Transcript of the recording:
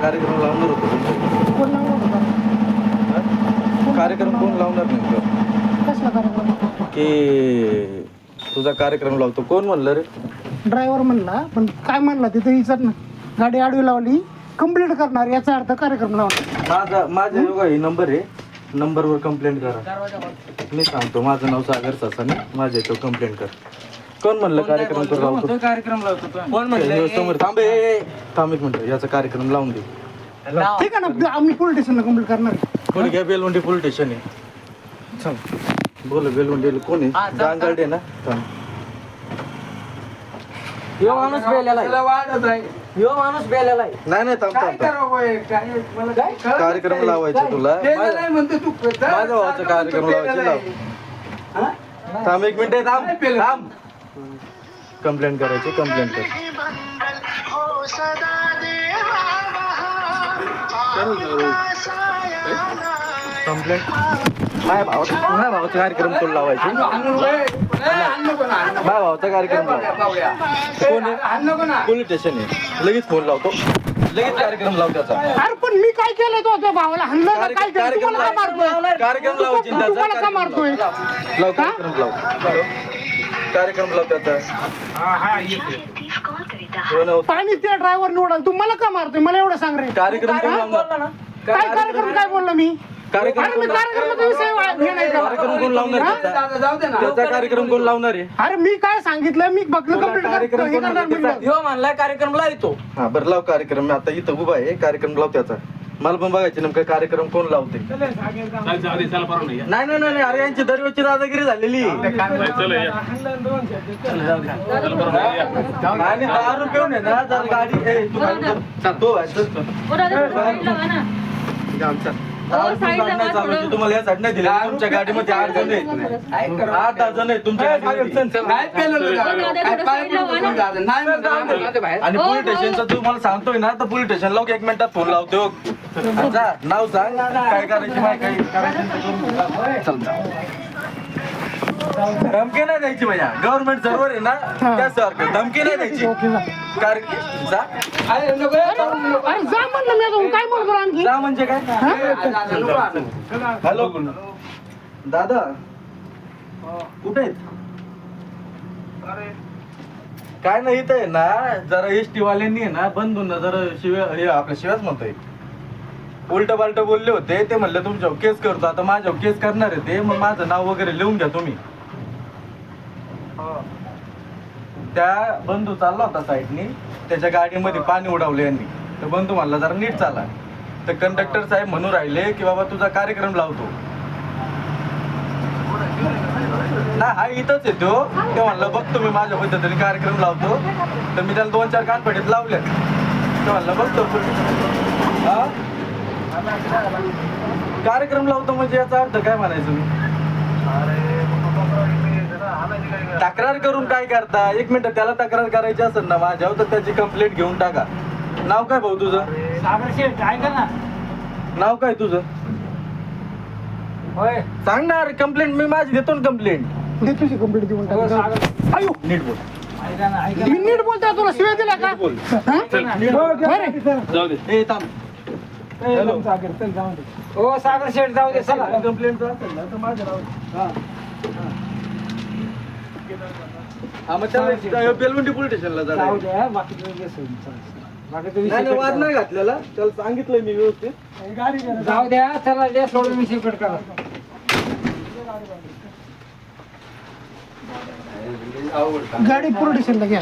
कार्यक्रम लावणार होतो तुमचा. कोण लावणार होता? हा? कार्यक्रम कोण लावणार नेमकं कसला कार्यक्रम की तुझा कार्यक्रम लावतो. कोण म्हणलं रे? ड्रायव्हर म्हणला पण काय म्हणला तिथे विचार ना. गाडी आडवी लावली कंप्लीट करणार याचा अर्थ कार्यक्रम लावणार. माझा माझा योगा ही नंबर आहे. नंबरवर कंप्लेंट करा. मी सांगतो माझं नाव सागर सासाने माझ्या याच्यावर कंप्लेंट कर. कोण म्हणलं कार्यक्रम करू लावतो कार्यक्रम लावतो तो. कोण समोर थांब एक मिनिट याचा कार्यक्रम लावून दे. ठीक आहे ना आम्ही पोलीस स्टेशनला कंप्लीट करणार. कोणी घ्या बेलवंडी पोलीस स्टेशन आहे. बोल बेलवंडी कोण आहे? ना? थांब. ह्यो माणूस बेलेला आहे. वाढत आहे ह्यो माणूस बेलेला आहे. नाही नाही थांब काय थांब थांब. करावं बाई? काय मला काय? कळत कार्यक्रम नाही. लावायचा तुला. नाही म्हणतो तू. माझ्या भावाचा कार्यक्रम लावायचा लाव? थांब एक मिनिट थांब नाही. थांब. कंप्लेंट करायची कंप्लेंट कर. कंप्लेंट माझ्या भावाचा माझ्या भावाचा कार्यक्रम कोण लावायचे? आणू बाई. ए, आणू नको ना, आणू नको. माझ्या भावाचा कार्यक्रम. कोण आहे? पोलीस स्टेशन आहे लगेच फोन लावतो. लगेच कार्यक्रम लाव त्याचा. अरे पण मी काय केलं तो त्या भावाला? हल्ला का काय केलं कार्यक्रम तुम्हाला का मारतोय. लाव कार्यक्रम लावायची तू- तुम्हाला का मारतोय. लाव. कार्यक्रम लाव. कार्यक्रम हो. पाणी त्या ड्रायव्हर निवडाल तू मला का मारतोय? मला एवढं सांग रे. कार्यक्रम कोण? लावणार काय कार्यक्रम काय बोललो मी? कार्यक्रम कोण लावणार? कार्यक्रमाचा विषय वा- नाही कार्यक्रम का कोण लावणार? त्याचा? दादा, जाऊ दे ना. त्याचा कार्यक्रम कोण लावणार आहे? अरे मी काय सांगितलं? मी बघलं कार्यक्रम हे म्हणलाय कार्यक्रम लावतो हा बरं लाव कार्यक्रम. मी आता इथं उभा आहे. कार्यक्रम लाव त्याचा. मला पण बघायचे नेमकं कार्यक्रम कोण लावते. नाही नाही नाही नाही, अरे यांची दरवेळची दादागिरी झालेली. आणि दहा रुपये आहे ना जर गाडी ए, तू कर. तो चल. चालवायची. तुम्हाला यासाठी नाही दिले. तुमच्या गाडीमध्ये आठ जण आहेत आठ दहा जण आहेत तुमच्या. आणि पोलीस स्टेशनचं तू मला सांगतोय ना तर पोलीस स्टेशन लावून एक मिनिटात फोन लावतो. अच्छा नाव सांग. काय करायची माहिती? काय करायची. धमकी नाही द्यायची भैया. गव्हर्नमेंट सर्वर आहे ना त्यासारखं धमकी नाही द्यायची. जा. कार जा. अरे, नको, ए, जाऊ नको. अरे जा म्हणलं मी अजून. काय म्हणतो आणखी? जा म्हणजे काय. हॅलो. दादा कुठे आहेत? काय नाही इथं आहे ना जरा एस टी वाल्यांनी आहे ना बंधून ना जरा शिव्या हे आपल्या शिव्याच म्हणतोय. उलट पालट बोलले होते ते म्हणले तुमच्यावर केस करतो. आता माझ्यावर केस करणार आहे ते मग माझं नाव वगैरे लिहून घ्या तुम्ही. त्या बंधू चालला होता साईडनी. त्याच्या गाडीमध्ये पाणी उडवलं यांनी. तर बंधू म्हणला जरा नीट चाला. तर कंडक्टर साहेब म्हणून राहिले की बाबा तुझा कार्यक्रम लावतो. ना हा इथंच येतो ते. म्हणलं बघतो मी माझ्या पद्धतीने कार्यक्रम लावतो. तर मी त्याला दोन चार कानपडीत लावले ते म्हणलं बघतो हा? कार्यक्रम लावतो म्हणजे याचा अर्थ काय म्हणायचं? मी तक्रार करून काय करता? एक मिनिट त्याला तक्रार करायची असेल ना माझ्यावर तर त्याची कंप्लेंट घेऊन टाका. नाव काय भाऊ तुझं? सागर शेठ ऐका ना. नाव काय तुझं? होय. सांग ना अरे कंप्लेंट मी माझी देतो ना कंप्लेंट दे तुझी कंप्लीट देऊन हो, टाक सागर. अयो नीट बोल. ऐका ना ऐका मी नीट बोलतोय तुला शिवाय दिला का? बोल. हा? बरं. जाऊ दे. ए थांब. हॅलो. हो सागर शेठ जाऊ दे चला. कंप्लेंट असेल ना तर माझ्या नाव हा. मग त्याला बेलवंडी पोलीस स्टेशनला जाऊ द्या बाकीचं विषय नाही वाद नाही घातलेला. त्याला सांगितलंय मी व्यवस्थित. जाऊ द्या चला जे सोडून विषय कट करा गाडी स्टेशनला घ्या.